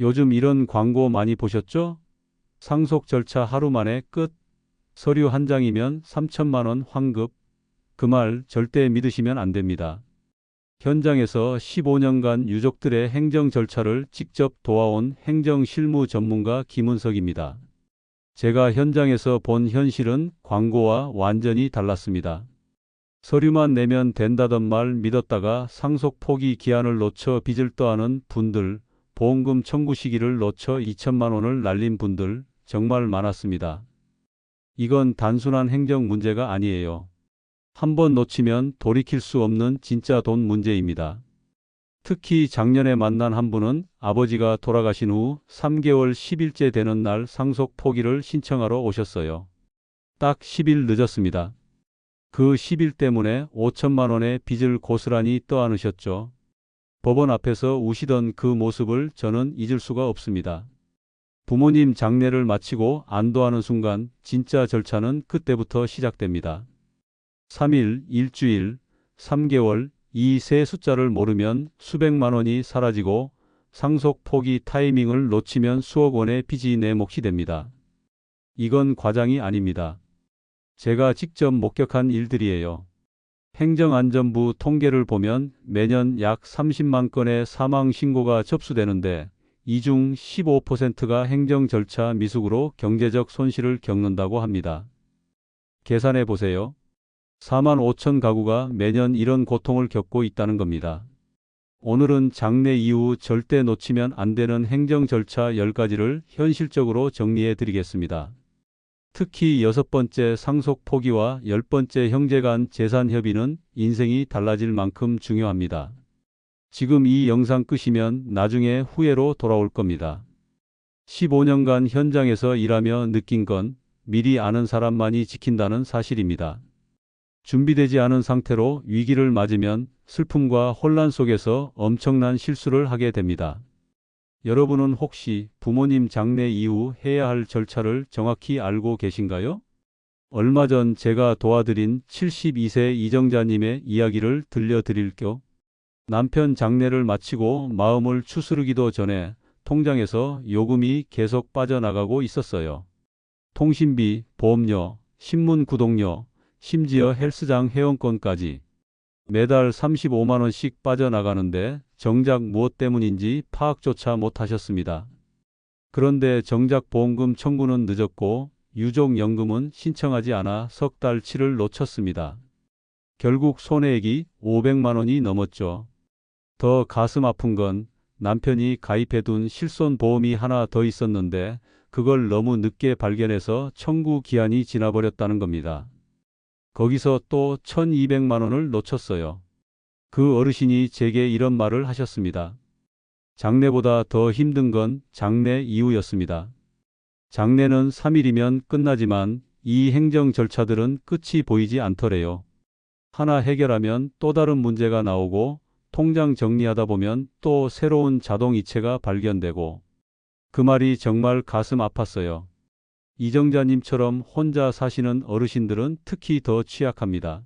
요즘 이런 광고 많이 보셨죠? 상속 절차 하루 만에 끝. 서류 한 장이면 3천만 원 환급. 그 말 절대 믿으시면 안 됩니다. 현장에서 15년간 유족들의 행정 절차를 직접 도와온 행정 실무 전문가 김은석입니다. 제가 현장에서 본 현실은 광고와 완전히 달랐습니다. 서류만 내면 된다던 말 믿었다가 상속 포기 기한을 놓쳐 빚을 떠안은 분들, 보험금 청구 시기를 놓쳐 2천만 원을 날린 분들 정말 많았습니다. 이건 단순한 행정 문제가 아니에요. 한번 놓치면 돌이킬 수 없는 진짜 돈 문제입니다. 특히 작년에 만난 한 분은 아버지가 돌아가신 후 3개월 10일째 되는 날 상속 포기를 신청하러 오셨어요. 딱 10일 늦었습니다. 그 10일 때문에 5천만 원의 빚을 고스란히 떠안으셨죠. 법원 앞에서 우시던 그 모습을 저는 잊을 수가 없습니다. 부모님 장례를 마치고 안도하는 순간 진짜 절차는 그때부터 시작됩니다. 3일, 일주일, 3개월, 이 세 숫자를 모르면 수백만 원이 사라지고 상속 포기 타이밍을 놓치면 수억 원의 빚이 내 몫이 됩니다. 이건 과장이 아닙니다. 제가 직접 목격한 일들이에요. 행정안전부 통계를 보면 매년 약 30만 건의 사망 신고가 접수되는데 이 중 15%가 행정 절차 미숙으로 경제적 손실을 겪는다고 합니다. 계산해 보세요. 4만 5천 가구가 매년 이런 고통을 겪고 있다는 겁니다. 오늘은 장례 이후 절대 놓치면 안 되는 행정 절차 10가지를 현실적으로 정리해 드리겠습니다. 특히 여섯 번째 상속 포기와 열 번째 형제 간 재산 협의는 인생이 달라질 만큼 중요합니다. 지금 이 영상 끄시면 나중에 후회로 돌아올 겁니다. 15년간 현장에서 일하며 느낀 건 미리 아는 사람만이 지킨다는 사실입니다. 준비되지 않은 상태로 위기를 맞으면 슬픔과 혼란 속에서 엄청난 실수를 하게 됩니다. 여러분은 혹시 부모님 장례 이후 해야 할 절차를 정확히 알고 계신가요? 얼마 전 제가 도와드린 72세 이정자님의 이야기를 들려드릴 겸 남편 장례를 마치고 마음을 추스르기도 전에 통장에서 요금이 계속 빠져나가고 있었어요. 통신비, 보험료, 신문 구독료, 심지어 헬스장 회원권까지 매달 35만 원씩 빠져나가는데 정작 무엇 때문인지 파악조차 못하셨습니다. 그런데 정작 보험금 청구는 늦었고 유족연금은 신청하지 않아 석 달치를 놓쳤습니다. 결국 손해액이 500만 원이 넘었죠. 더 가슴 아픈 건 남편이 가입해둔 실손보험이 하나 더 있었는데 그걸 너무 늦게 발견해서 청구 기한이 지나버렸다는 겁니다. 거기서 또 1200만 원을 놓쳤어요. 그 어르신이 제게 이런 말을 하셨습니다. 장례보다 더 힘든 건 장례 이후였습니다. 장례는 3일이면 끝나지만 이 행정 절차들은 끝이 보이지 않더래요. 하나 해결하면 또 다른 문제가 나오고 통장 정리하다 보면 또 새로운 자동이체가 발견되고 그 말이 정말 가슴 아팠어요. 이정자님처럼 혼자 사시는 어르신들은 특히 더 취약합니다.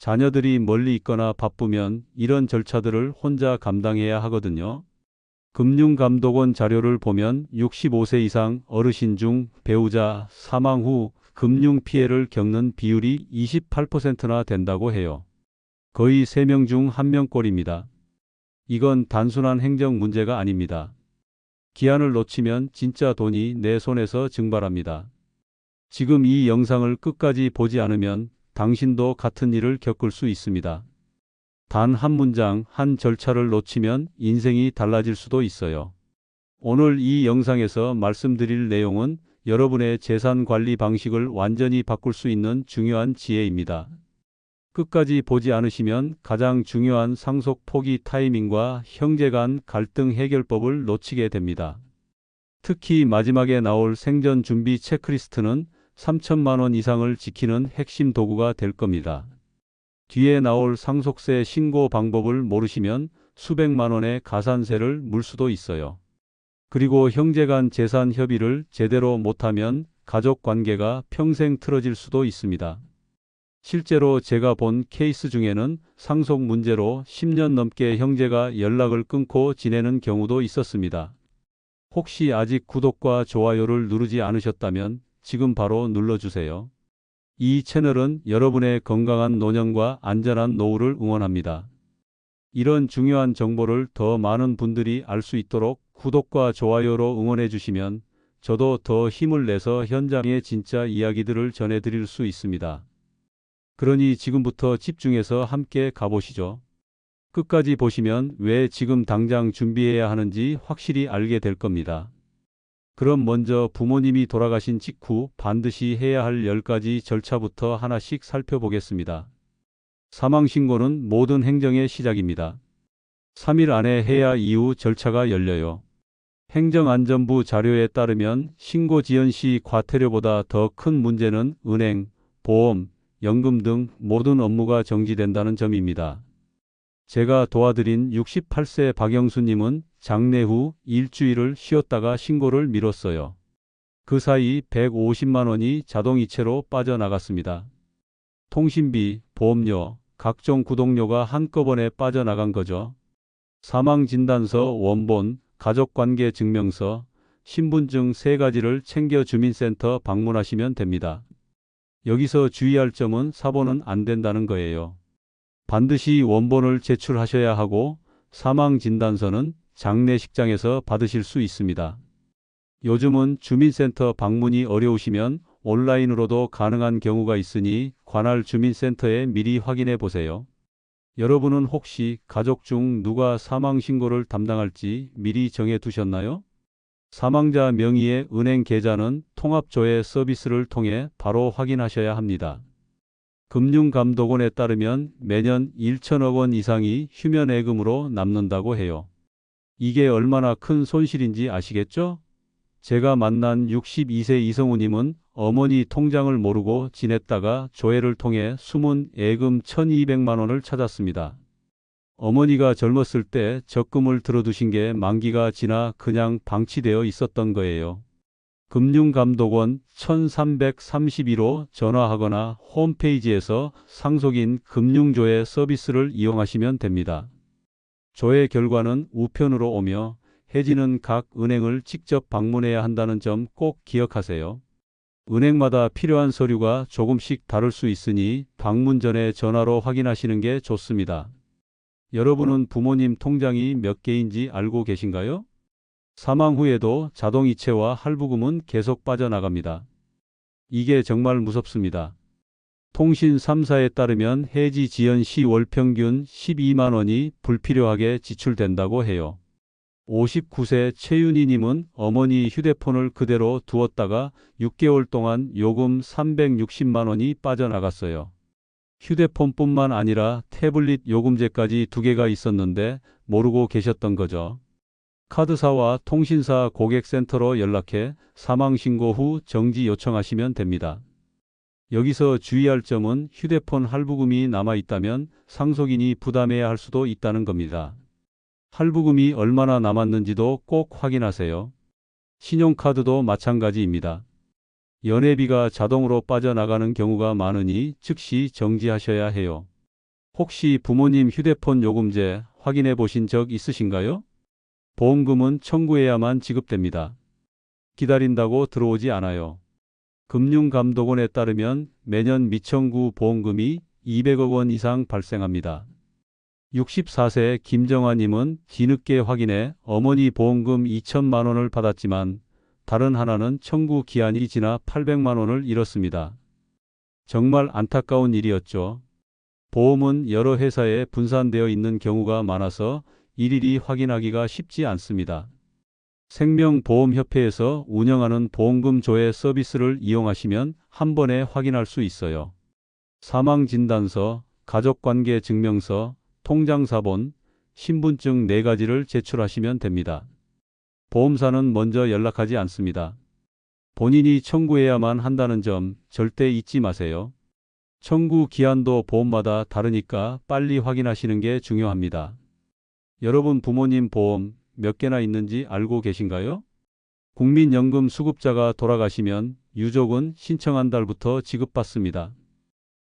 자녀들이 멀리 있거나 바쁘면 이런 절차들을 혼자 감당해야 하거든요. 금융감독원 자료를 보면 65세 이상 어르신 중 배우자 사망 후 금융 피해를 겪는 비율이 28%나 된다고 해요. 거의 3명 중 1명꼴입니다. 이건 단순한 행정 문제가 아닙니다. 기한을 놓치면 진짜 돈이 내 손에서 증발합니다. 지금 이 영상을 끝까지 보지 않으면 당신도 같은 일을 겪을 수 있습니다. 단 한 문장, 한 절차를 놓치면 인생이 달라질 수도 있어요. 오늘 이 영상에서 말씀드릴 내용은 여러분의 재산 관리 방식을 완전히 바꿀 수 있는 중요한 지혜입니다. 끝까지 보지 않으시면 가장 중요한 상속 포기 타이밍과 형제 간 갈등 해결법을 놓치게 됩니다. 특히 마지막에 나올 생전 준비 체크리스트는 3천만 원 이상을 지키는 핵심 도구가 될 겁니다. 뒤에 나올 상속세 신고 방법을 모르시면 수백만 원의 가산세를 물 수도 있어요. 그리고 형제 간 재산 협의를 제대로 못하면 가족 관계가 평생 틀어질 수도 있습니다. 실제로 제가 본 케이스 중에는 상속 문제로 10년 넘게 형제가 연락을 끊고 지내는 경우도 있었습니다. 혹시 아직 구독과 좋아요를 누르지 않으셨다면 지금 바로 눌러주세요. 이 채널은 여러분의 건강한 노년과 안전한 노후를 응원합니다. 이런 중요한 정보를 더 많은 분들이 알 수 있도록 구독과 좋아요로 응원해 주시면 저도 더 힘을 내서 현장의 진짜 이야기들을 전해드릴 수 있습니다. 그러니 지금부터 집중해서 함께 가보시죠. 끝까지 보시면 왜 지금 당장 준비해야 하는지 확실히 알게 될 겁니다. 그럼 먼저 부모님이 돌아가신 직후 반드시 해야 할 10가지 절차부터 하나씩 살펴보겠습니다. 사망신고는 모든 행정의 시작입니다. 3일 안에 해야 이후 절차가 열려요. 행정안전부 자료에 따르면 신고 지연 시 과태료보다 더 큰 문제는 은행, 보험, 연금 등 모든 업무가 정지된다는 점입니다. 제가 도와드린 68세 박영수님은 장례 후 일주일을 쉬었다가 신고를 미뤘어요. 그 사이 150만 원이 자동이체로 빠져나갔습니다. 통신비, 보험료, 각종 구독료가 한꺼번에 빠져나간 거죠. 사망진단서, 원본, 가족관계 증명서, 신분증 세 가지를 챙겨 주민센터 방문하시면 됩니다. 여기서 주의할 점은 사본은 안 된다는 거예요. 반드시 원본을 제출하셔야 하고 사망진단서는 장례식장에서 받으실 수 있습니다. 요즘은 주민센터 방문이 어려우시면 온라인으로도 가능한 경우가 있으니 관할 주민센터에 미리 확인해 보세요. 여러분은 혹시 가족 중 누가 사망신고를 담당할지 미리 정해 두셨나요? 사망자 명의의 은행 계좌는 통합조회 서비스를 통해 바로 확인하셔야 합니다. 금융감독원에 따르면 매년 1천억 원 이상이 휴면예금으로 남는다고 해요. 이게 얼마나 큰 손실인지 아시겠죠? 제가 만난 62세 이성우님은 어머니 통장을 모르고 지냈다가 조회를 통해 숨은 예금 1200만 원을 찾았습니다. 어머니가 젊었을 때 적금을 들어두신 게 만기가 지나 그냥 방치되어 있었던 거예요. 금융감독원 1332로 전화하거나 홈페이지에서 상속인 금융조회 서비스를 이용하시면 됩니다. 조회 결과는 우편으로 오며 해지는 각 은행을 직접 방문해야 한다는 점 꼭 기억하세요. 은행마다 필요한 서류가 조금씩 다를 수 있으니 방문 전에 전화로 확인하시는 게 좋습니다. 여러분은 부모님 통장이 몇 개인지 알고 계신가요? 사망 후에도 자동이체와 할부금은 계속 빠져나갑니다. 이게 정말 무섭습니다. 통신 3사에 따르면 해지 지연 시 월 평균 12만 원이 불필요하게 지출된다고 해요. 59세 최윤희님은 어머니 휴대폰을 그대로 두었다가 6개월 동안 요금 360만 원이 빠져나갔어요. 휴대폰뿐만 아니라 태블릿 요금제까지 두 개가 있었는데 모르고 계셨던 거죠. 카드사와 통신사 고객센터로 연락해 사망신고 후 정지 요청하시면 됩니다. 여기서 주의할 점은 휴대폰 할부금이 남아 있다면 상속인이 부담해야 할 수도 있다는 겁니다. 할부금이 얼마나 남았는지도 꼭 확인하세요. 신용카드도 마찬가지입니다. 연회비가 자동으로 빠져나가는 경우가 많으니 즉시 정지하셔야 해요. 혹시 부모님 휴대폰 요금제 확인해 보신 적 있으신가요? 보험금은 청구해야만 지급됩니다. 기다린다고 들어오지 않아요. 금융감독원에 따르면 매년 미청구 보험금이 200억 원 이상 발생합니다. 64세 김정아님은 뒤늦게 확인해 어머니 보험금 2천만 원을 받았지만 다른 하나는 청구 기한이 지나 800만 원을 잃었습니다. 정말 안타까운 일이었죠. 보험은 여러 회사에 분산되어 있는 경우가 많아서 일일이 확인하기가 쉽지 않습니다. 생명보험협회에서 운영하는 보험금 조회 서비스를 이용하시면 한 번에 확인할 수 있어요. 사망진단서, 가족관계 증명서, 통장사본, 신분증 4가지를 제출하시면 됩니다. 보험사는 먼저 연락하지 않습니다. 본인이 청구해야만 한다는 점 절대 잊지 마세요. 청구 기한도 보험마다 다르니까 빨리 확인하시는 게 중요합니다. 여러분 부모님 보험 몇 개나 있는지 알고 계신가요? 국민연금 수급자가 돌아가시면 유족은 신청한 달부터 지급받습니다.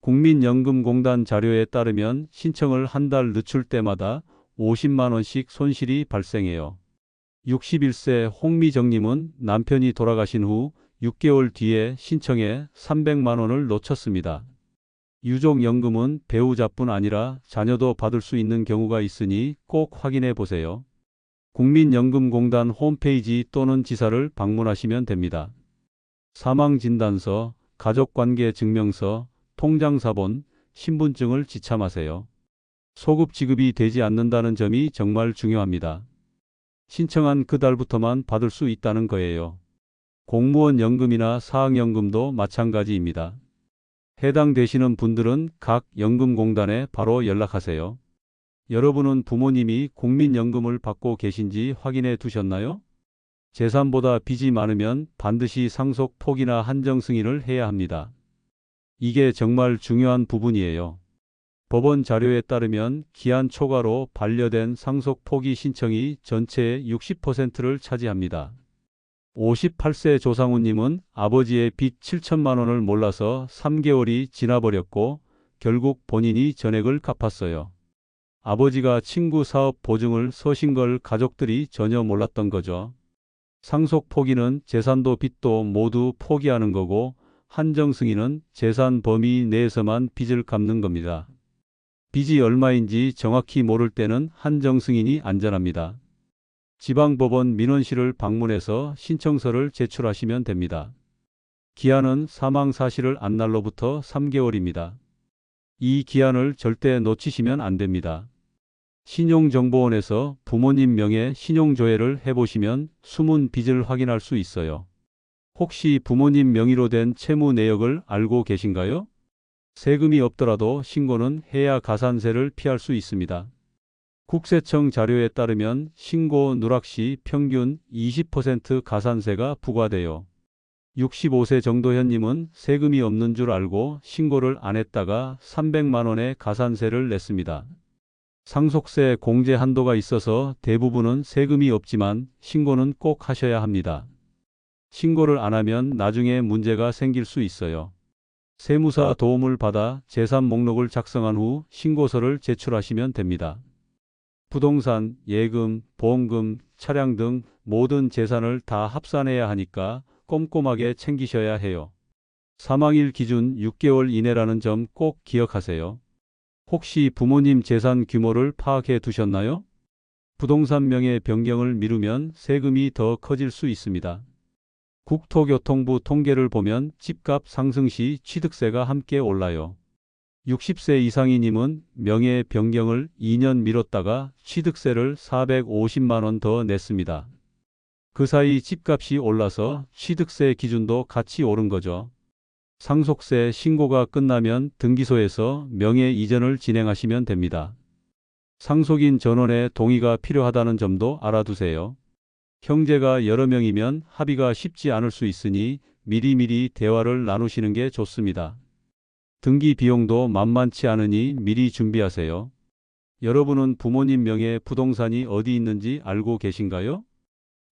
국민연금공단 자료에 따르면 신청을 한 달 늦출 때마다 50만 원씩 손실이 발생해요. 61세 홍미정님은 남편이 돌아가신 후 6개월 뒤에 신청해 300만 원을 놓쳤습니다. 유족연금은 배우자뿐 아니라 자녀도 받을 수 있는 경우가 있으니 꼭 확인해 보세요. 국민연금공단 홈페이지 또는 지사를 방문하시면 됩니다. 사망진단서, 가족관계 증명서, 통장사본, 신분증을 지참하세요. 소급 지급이 되지 않는다는 점이 정말 중요합니다. 신청한 그 달부터만 받을 수 있다는 거예요. 공무원 연금이나 사학연금도 마찬가지입니다. 해당되시는 분들은 각 연금공단에 바로 연락하세요. 여러분은 부모님이 국민연금을 받고 계신지 확인해 두셨나요? 재산보다 빚이 많으면 반드시 상속 포기나 한정 승인을 해야 합니다. 이게 정말 중요한 부분이에요. 법원 자료에 따르면 기한 초과로 반려된 상속 포기 신청이 전체의 60%를 차지합니다. 58세 조상우님은 아버지의 빚 7천만 원을 몰라서 3개월이 지나버렸고 결국 본인이 전액을 갚았어요. 아버지가 친구 사업 보증을 서신 걸 가족들이 전혀 몰랐던 거죠. 상속 포기는 재산도 빚도 모두 포기하는 거고 한정 승인은 재산 범위 내에서만 빚을 갚는 겁니다. 빚이 얼마인지 정확히 모를 때는 한정 승인이 안전합니다. 지방법원 민원실을 방문해서 신청서를 제출하시면 됩니다. 기한은 사망 사실을 안 날로부터 3개월입니다. 이 기한을 절대 놓치시면 안 됩니다. 신용정보원에서 부모님 명의 신용조회를 해보시면 숨은 빚을 확인할 수 있어요. 혹시 부모님 명의로 된 채무 내역을 알고 계신가요? 세금이 없더라도 신고는 해야 가산세를 피할 수 있습니다. 국세청 자료에 따르면 신고 누락 시 평균 20% 가산세가 부과돼요. 65세 정도 현님은 세금이 없는 줄 알고 신고를 안 했다가 300만 원의 가산세를 냈습니다. 상속세 공제 한도가 있어서 대부분은 세금이 없지만 신고는 꼭 하셔야 합니다. 신고를 안 하면 나중에 문제가 생길 수 있어요. 세무사 도움을 받아 재산 목록을 작성한 후 신고서를 제출하시면 됩니다. 부동산, 예금, 보험금, 차량 등 모든 재산을 다 합산해야 하니까 꼼꼼하게 챙기셔야 해요. 사망일 기준 6개월 이내라는 점 꼭 기억하세요. 혹시 부모님 재산 규모를 파악해 두셨나요? 부동산 명의 변경을 미루면 세금이 더 커질 수 있습니다. 국토교통부 통계를 보면 집값 상승 시 취득세가 함께 올라요. 60세 이상이님은 명예 변경을 2년 미뤘다가 취득세를 450만 원 더 냈습니다. 그 사이 집값이 올라서 취득세 기준도 같이 오른 거죠. 상속세 신고가 끝나면 등기소에서 명예 이전을 진행하시면 됩니다. 상속인 전원의 동의가 필요하다는 점도 알아두세요. 형제가 여러 명이면 합의가 쉽지 않을 수 있으니 미리미리 대화를 나누시는 게 좋습니다. 등기 비용도 만만치 않으니 미리 준비하세요. 여러분은 부모님 명의 부동산이 어디 있는지 알고 계신가요?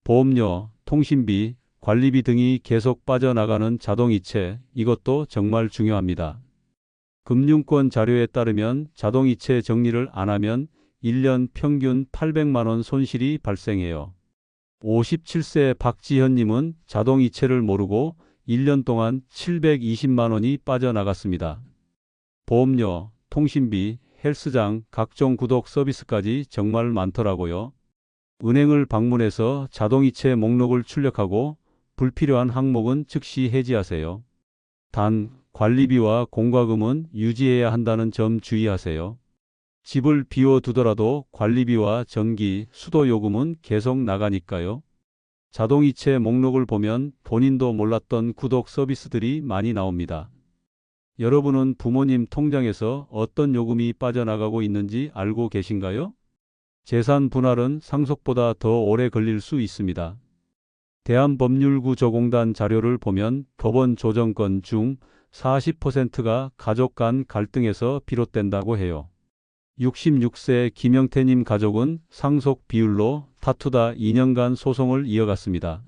보험료, 통신비, 관리비 등이 계속 빠져나가는 자동이체, 이것도 정말 중요합니다. 금융권 자료에 따르면 자동이체 정리를 안 하면 1년 평균 800만 원 손실이 발생해요. 57세 박지현님은 자동이체를 모르고 1년 동안 720만 원이 빠져나갔습니다. 보험료, 통신비, 헬스장, 각종 구독 서비스까지 정말 많더라고요. 은행을 방문해서 자동이체 목록을 출력하고 불필요한 항목은 즉시 해지하세요. 단, 관리비와 공과금은 유지해야 한다는 점 주의하세요. 집을 비워두더라도 관리비와 전기, 수도 요금은 계속 나가니까요. 자동이체 목록을 보면 본인도 몰랐던 구독 서비스들이 많이 나옵니다. 여러분은 부모님 통장에서 어떤 요금이 빠져나가고 있는지 알고 계신가요? 재산 분할은 상속보다 더 오래 걸릴 수 있습니다. 대한법률구조공단 자료를 보면 법원 조정권 중 40%가 가족 간 갈등에서 비롯된다고 해요. 66세 김영태님 가족은 상속 비율로 다투다 2년간 소송을 이어갔습니다.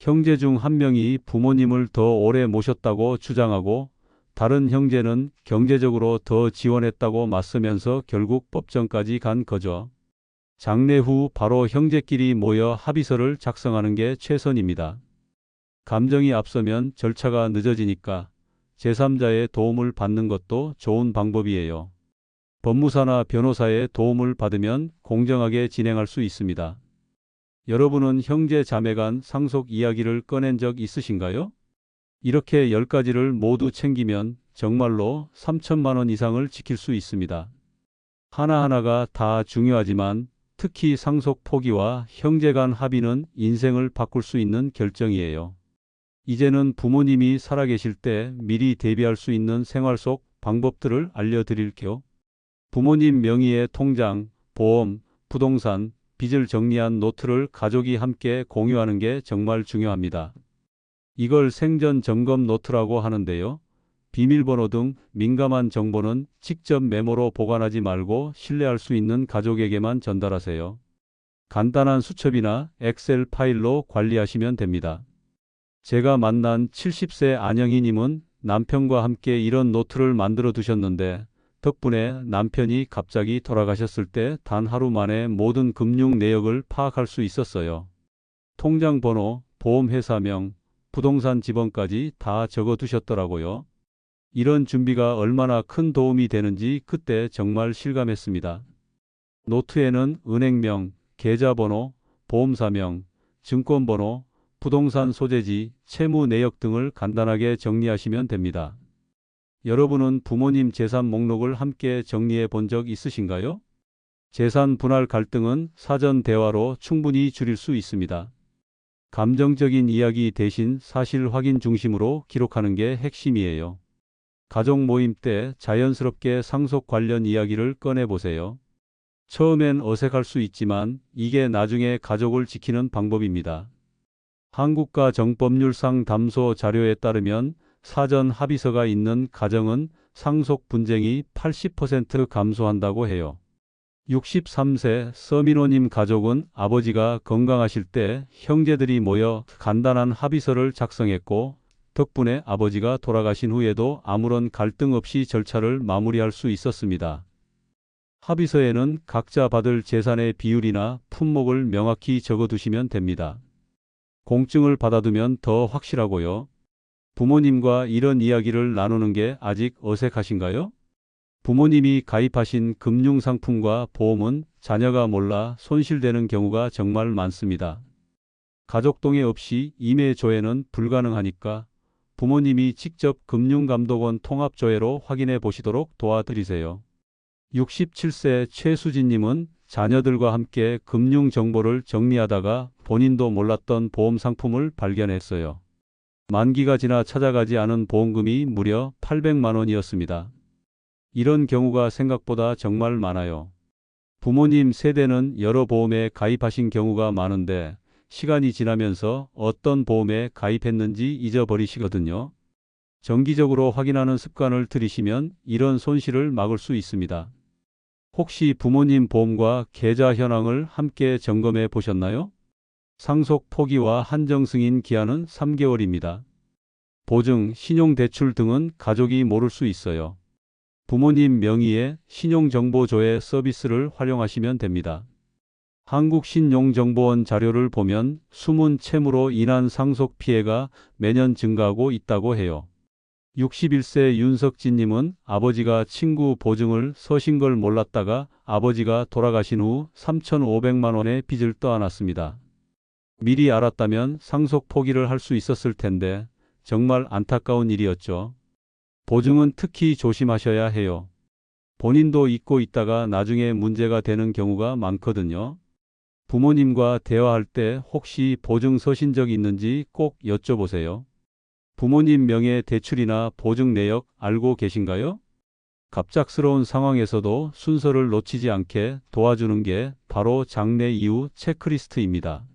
형제 중 한 명이 부모님을 더 오래 모셨다고 주장하고 다른 형제는 경제적으로 더 지원했다고 맞서면서 결국 법정까지 간 거죠. 장례 후 바로 형제끼리 모여 합의서를 작성하는 게 최선입니다. 감정이 앞서면 절차가 늦어지니까 제3자의 도움을 받는 것도 좋은 방법이에요. 법무사나 변호사의 도움을 받으면 공정하게 진행할 수 있습니다. 여러분은 형제 자매 간 상속 이야기를 꺼낸 적 있으신가요? 이렇게 10가지를 모두 챙기면 정말로 3천만 원 이상을 지킬 수 있습니다. 하나하나가 다 중요하지만 특히 상속 포기와 형제 간 합의는 인생을 바꿀 수 있는 결정이에요. 이제는 부모님이 살아계실 때 미리 대비할 수 있는 생활 속 방법들을 알려드릴게요. 부모님 명의의 통장, 보험, 부동산, 빚을 정리한 노트를 가족이 함께 공유하는 게 정말 중요합니다. 이걸 생전 점검 노트라고 하는데요. 비밀번호 등 민감한 정보는 직접 메모로 보관하지 말고 신뢰할 수 있는 가족에게만 전달하세요. 간단한 수첩이나 엑셀 파일로 관리하시면 됩니다. 제가 만난 70세 안영희님은 남편과 함께 이런 노트를 만들어 두셨는데 덕분에 남편이 갑자기 돌아가셨을 때 단 하루 만에 모든 금융 내역을 파악할 수 있었어요. 통장 번호, 보험회사명, 부동산 지번까지 다 적어 두셨더라고요. 이런 준비가 얼마나 큰 도움이 되는지 그때 정말 실감했습니다. 노트에는 은행명, 계좌번호, 보험사명, 증권번호, 부동산 소재지, 채무 내역 등을 간단하게 정리하시면 됩니다. 여러분은 부모님 재산 목록을 함께 정리해 본 적 있으신가요? 재산 분할 갈등은 사전 대화로 충분히 줄일 수 있습니다. 감정적인 이야기 대신 사실 확인 중심으로 기록하는 게 핵심이에요. 가족 모임 때 자연스럽게 상속 관련 이야기를 꺼내 보세요. 처음엔 어색할 수 있지만 이게 나중에 가족을 지키는 방법입니다. 한국가 정법률상 담소 자료에 따르면 사전 합의서가 있는 가정은 상속 분쟁이 80% 감소한다고 해요. 63세 서민호님 가족은 아버지가 건강하실 때 형제들이 모여 간단한 합의서를 작성했고 덕분에 아버지가 돌아가신 후에도 아무런 갈등 없이 절차를 마무리할 수 있었습니다. 합의서에는 각자 받을 재산의 비율이나 품목을 명확히 적어두시면 됩니다. 공증을 받아두면 더 확실하고요. 부모님과 이런 이야기를 나누는 게 아직 어색하신가요? 부모님이 가입하신 금융상품과 보험은 자녀가 몰라 손실되는 경우가 정말 많습니다. 가족 동의 없이 임의 조회는 불가능하니까 부모님이 직접 금융감독원 통합조회로 확인해 보시도록 도와드리세요. 67세 최수진님은 자녀들과 함께 금융 정보를 정리하다가 본인도 몰랐던 보험 상품을 발견했어요. 만기가 지나 찾아가지 않은 보험금이 무려 800만 원이었습니다. 이런 경우가 생각보다 정말 많아요. 부모님 세대는 여러 보험에 가입하신 경우가 많은데 시간이 지나면서 어떤 보험에 가입했는지 잊어버리시거든요. 정기적으로 확인하는 습관을 들이시면 이런 손실을 막을 수 있습니다. 혹시 부모님 보험과 계좌 현황을 함께 점검해 보셨나요? 상속 포기와 한정 승인 기한은 3개월입니다. 보증, 신용대출 등은 가족이 모를 수 있어요. 부모님 명의의 신용정보조회 서비스를 활용하시면 됩니다. 한국신용정보원 자료를 보면 숨은 채무로 인한 상속 피해가 매년 증가하고 있다고 해요. 61세 윤석진님은 아버지가 친구 보증을 서신 걸 몰랐다가 아버지가 돌아가신 후 3,500만 원의 빚을 떠안았습니다. 미리 알았다면 상속 포기를 할 수 있었을 텐데 정말 안타까운 일이었죠. 보증은 특히 조심하셔야 해요. 본인도 잊고 있다가 나중에 문제가 되는 경우가 많거든요. 부모님과 대화할 때 혹시 보증 서신 적 있는지 꼭 여쭤보세요. 부모님 명의 대출이나 보증 내역 알고 계신가요? 갑작스러운 상황에서도 순서를 놓치지 않게 도와주는 게 바로 장례 이후 체크리스트입니다.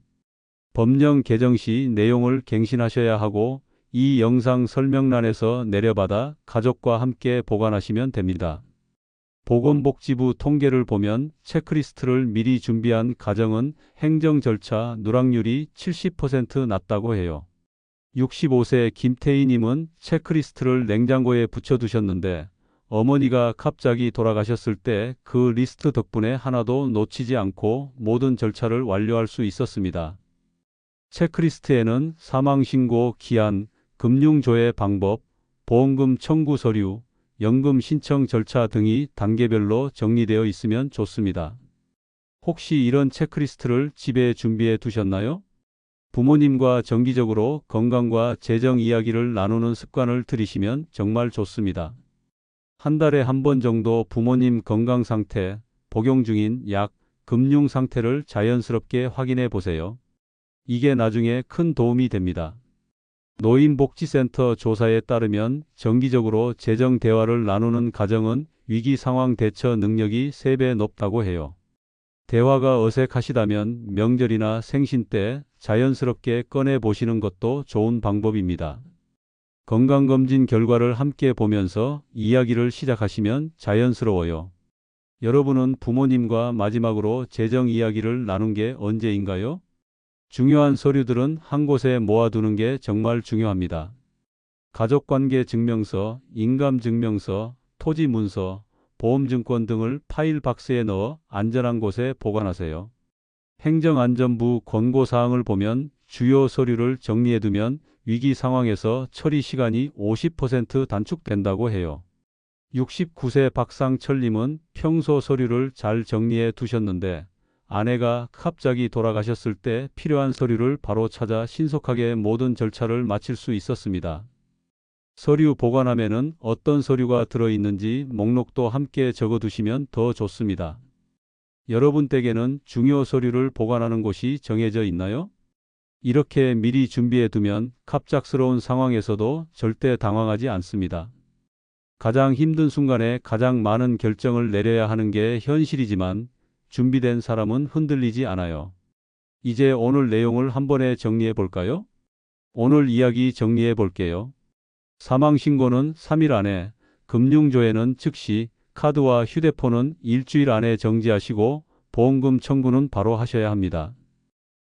법령 개정 시 내용을 갱신하셔야 하고 이 영상 설명란에서 내려받아 가족과 함께 보관하시면 됩니다. 보건복지부 통계를 보면 체크리스트를 미리 준비한 가정은 행정 절차 누락률이 70% 낮다고 해요. 65세 김태희님은 체크리스트를 냉장고에 붙여두셨는데 어머니가 갑자기 돌아가셨을 때 그 리스트 덕분에 하나도 놓치지 않고 모든 절차를 완료할 수 있었습니다. 체크리스트에는 사망신고 기한, 금융조회 방법, 보험금 청구 서류, 연금 신청 절차 등이 단계별로 정리되어 있으면 좋습니다. 혹시 이런 체크리스트를 집에 준비해 두셨나요? 부모님과 정기적으로 건강과 재정 이야기를 나누는 습관을 들이시면 정말 좋습니다. 한 달에 한 번 정도 부모님 건강 상태, 복용 중인 약, 금융 상태를 자연스럽게 확인해 보세요. 이게 나중에 큰 도움이 됩니다. 노인복지센터 조사에 따르면 정기적으로 재정 대화를 나누는 가정은 위기 상황 대처 능력이 3배 높다고 해요. 대화가 어색하시다면 명절이나 생신 때 자연스럽게 꺼내 보시는 것도 좋은 방법입니다. 건강검진 결과를 함께 보면서 이야기를 시작하시면 자연스러워요. 여러분은 부모님과 마지막으로 재정 이야기를 나눈 게 언제인가요? 중요한 서류들은 한 곳에 모아두는 게 정말 중요합니다. 가족관계 증명서, 인감증명서, 토지문서, 보험증권 등을 파일 박스에 넣어 안전한 곳에 보관하세요. 행정안전부 권고사항을 보면 주요 서류를 정리해두면 위기 상황에서 처리 시간이 50% 단축된다고 해요. 69세 박상철님은 평소 서류를 잘 정리해 두셨는데 아내가 갑자기 돌아가셨을 때 필요한 서류를 바로 찾아 신속하게 모든 절차를 마칠 수 있었습니다. 서류 보관함에는 어떤 서류가 들어있는지 목록도 함께 적어두시면 더 좋습니다. 여러분 댁에는 중요 서류를 보관하는 곳이 정해져 있나요? 이렇게 미리 준비해 두면 갑작스러운 상황에서도 절대 당황하지 않습니다. 가장 힘든 순간에 가장 많은 결정을 내려야 하는 게 현실이지만 준비된 사람은 흔들리지 않아요. 이제 오늘 내용을 한 번에 정리해 볼까요? 오늘 이야기 정리해 볼게요. 사망신고는 3일 안에, 금융조회는 즉시, 카드와 휴대폰은 일주일 안에 정지하시고 보험금 청구는 바로 하셔야 합니다.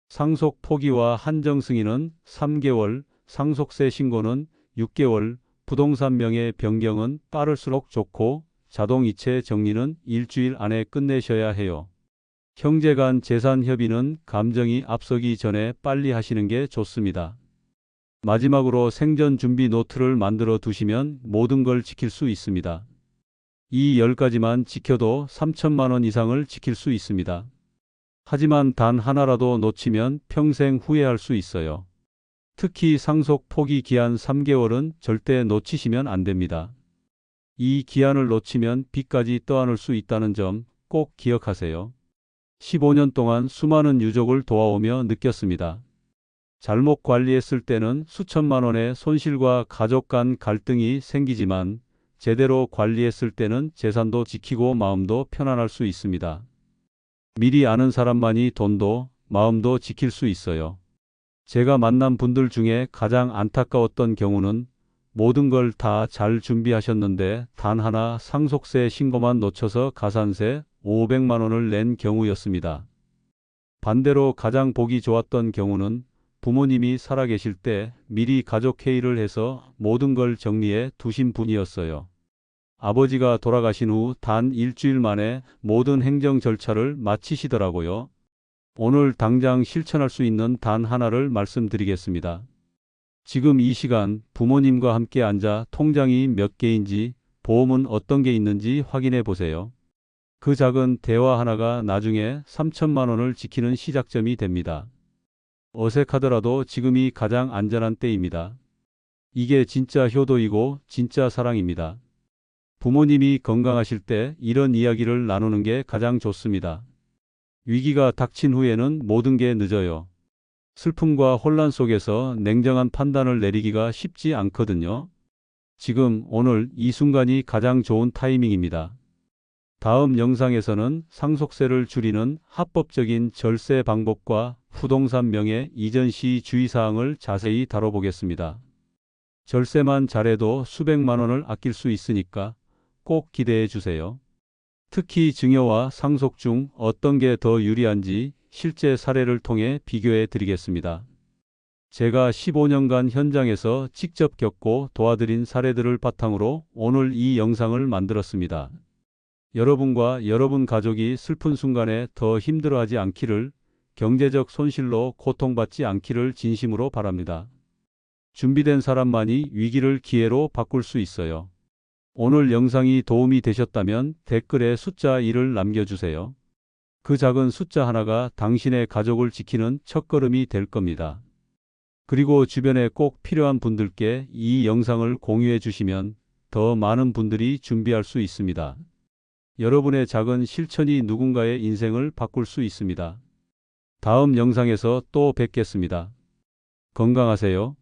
상속 포기와 한정 승인은 3개월, 상속세 신고는 6개월, 부동산 명의 변경은 빠를수록 좋고 자동 이체 정리는 일주일 안에 끝내셔야 해요. 형제 간 재산 협의는 감정이 앞서기 전에 빨리 하시는 게 좋습니다. 마지막으로 생전 준비 노트를 만들어 두시면 모든 걸 지킬 수 있습니다. 이 10가지만 지켜도 3천만 원 이상을 지킬 수 있습니다. 하지만 단 하나라도 놓치면 평생 후회할 수 있어요. 특히 상속 포기 기한 3개월은 절대 놓치시면 안 됩니다. 이 기한을 놓치면 빚까지 떠안을 수 있다는 점 꼭 기억하세요. 15년 동안 수많은 유족을 도와오며 느꼈습니다. 잘못 관리했을 때는 수천만 원의 손실과 가족 간 갈등이 생기지만 제대로 관리했을 때는 재산도 지키고 마음도 편안할 수 있습니다. 미리 아는 사람만이 돈도 마음도 지킬 수 있어요. 제가 만난 분들 중에 가장 안타까웠던 경우는 모든 걸 다 잘 준비하셨는데 단 하나 상속세 신고만 놓쳐서 가산세 500만 원을 낸 경우였습니다. 반대로 가장 보기 좋았던 경우는 부모님이 살아계실 때 미리 가족 회의를 해서 모든 걸 정리해 두신 분이었어요. 아버지가 돌아가신 후 단 일주일 만에 모든 행정 절차를 마치시더라고요. 오늘 당장 실천할 수 있는 단 하나를 말씀드리겠습니다. 지금 이 시간 부모님과 함께 앉아 통장이 몇 개인지 보험은 어떤 게 있는지 확인해 보세요. 그 작은 대화 하나가 나중에 3천만 원을 지키는 시작점이 됩니다. 어색하더라도 지금이 가장 안전한 때입니다. 이게 진짜 효도이고 진짜 사랑입니다. 부모님이 건강하실 때 이런 이야기를 나누는 게 가장 좋습니다. 위기가 닥친 후에는 모든 게 늦어요. 슬픔과 혼란 속에서 냉정한 판단을 내리기가 쉽지 않거든요. 지금 오늘 이 순간이 가장 좋은 타이밍입니다. 다음 영상에서는 상속세를 줄이는 합법적인 절세 방법과 부동산 명예 이전 시 주의사항을 자세히 다뤄보겠습니다. 절세만 잘해도 수백만 원을 아낄 수 있으니까 꼭 기대해 주세요. 특히 증여와 상속 중 어떤 게 더 유리한지 실제 사례를 통해 비교해 드리겠습니다. 제가 15년간 현장에서 직접 겪고 도와드린 사례들을 바탕으로 오늘 이 영상을 만들었습니다. 여러분과 여러분 가족이 슬픈 순간에 더 힘들어하지 않기를, 경제적 손실로 고통받지 않기를 진심으로 바랍니다. 준비된 사람만이 위기를 기회로 바꿀 수 있어요. 오늘 영상이 도움이 되셨다면 댓글에 숫자 1을 남겨주세요. 그 작은 숫자 하나가 당신의 가족을 지키는 첫걸음이 될 겁니다. 그리고 주변에 꼭 필요한 분들께 이 영상을 공유해 주시면 더 많은 분들이 준비할 수 있습니다. 여러분의 작은 실천이 누군가의 인생을 바꿀 수 있습니다. 다음 영상에서 또 뵙겠습니다. 건강하세요.